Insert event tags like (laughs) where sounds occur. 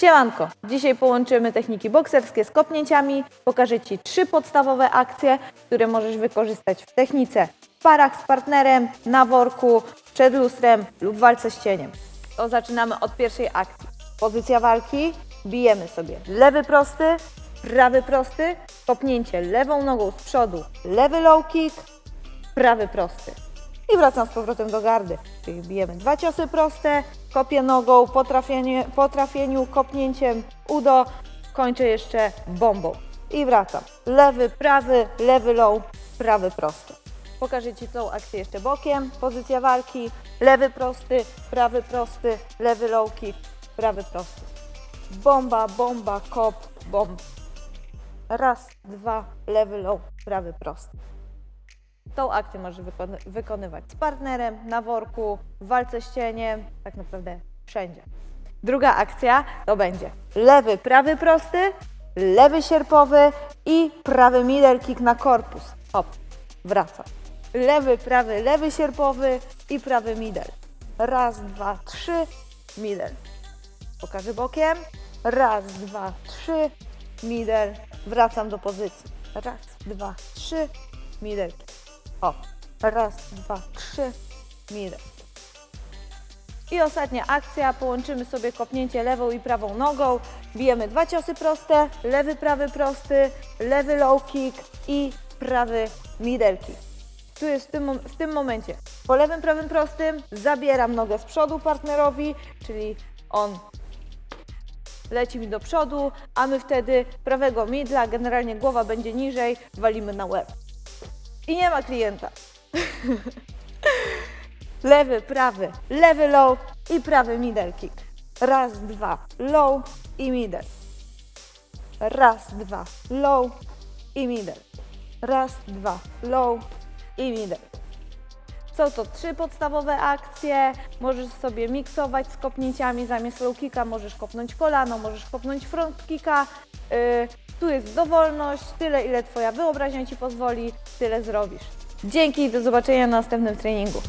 Siemanko! Dzisiaj połączymy techniki bokserskie z kopnięciami. Pokażę Ci trzy podstawowe akcje, które możesz wykorzystać w technice w parach z partnerem, na worku, przed lustrem lub walce z cieniem. To zaczynamy od pierwszej akcji. Pozycja walki. Bijemy sobie lewy prosty, prawy prosty, kopnięcie lewą nogą z przodu, lewy low kick, prawy prosty. I wracam z powrotem do gardy. Czyli bijemy dwa ciosy proste, kopię nogą, po trafieniu, kopnięciem udo, kończę jeszcze bombą. I wracam. Lewy, prawy, lewy low, prawy prosty. Pokażę Ci tą akcję jeszcze bokiem. Pozycja walki. Lewy prosty, prawy prosty, lewy low kick, prawy prosty. Bomba, bomba, kop, bomb. Raz, dwa, lewy low, prawy prosty. Tą akcję możesz wykony- wykonywać z partnerem, na worku, w walce z cieniem, tak naprawdę wszędzie. Druga akcja to będzie lewy, prawy prosty, lewy sierpowy i prawy middle kick na korpus. Hop, wracam. Lewy, prawy, lewy sierpowy i prawy middle. Raz, dwa, trzy, middle. Pokażę bokiem. Raz, dwa, trzy, middle. Wracam do pozycji. Raz, dwa, trzy, middle. O, raz, dwa, trzy, middle. I ostatnia akcja, połączymy sobie kopnięcie lewą i prawą nogą, bijemy dwa ciosy proste, lewy, prawy prosty, lewy low kick i prawy middle kick. Tu jest w tym, w tym momencie, po lewym, prawym prostym zabieram nogę z przodu partnerowi, czyli on leci mi do przodu, a my wtedy prawego midla, generalnie głowa będzie niżej, walimy na łeb. I nie ma klienta. (laughs) lewy, prawy, lewy low i prawy middle kick. Raz, dwa, low i middle. Raz, dwa, low i middle. Raz, dwa, low i middle. Są to trzy podstawowe akcje. Możesz sobie miksować z kopnięciami. Zamiast low kicka możesz kopnąć kolano, możesz kopnąć front kicka. Yy, tu jest dowolność, tyle ile Twoja wyobraźnia Ci pozwoli, tyle zrobisz. Dzięki i do zobaczenia na następnym treningu.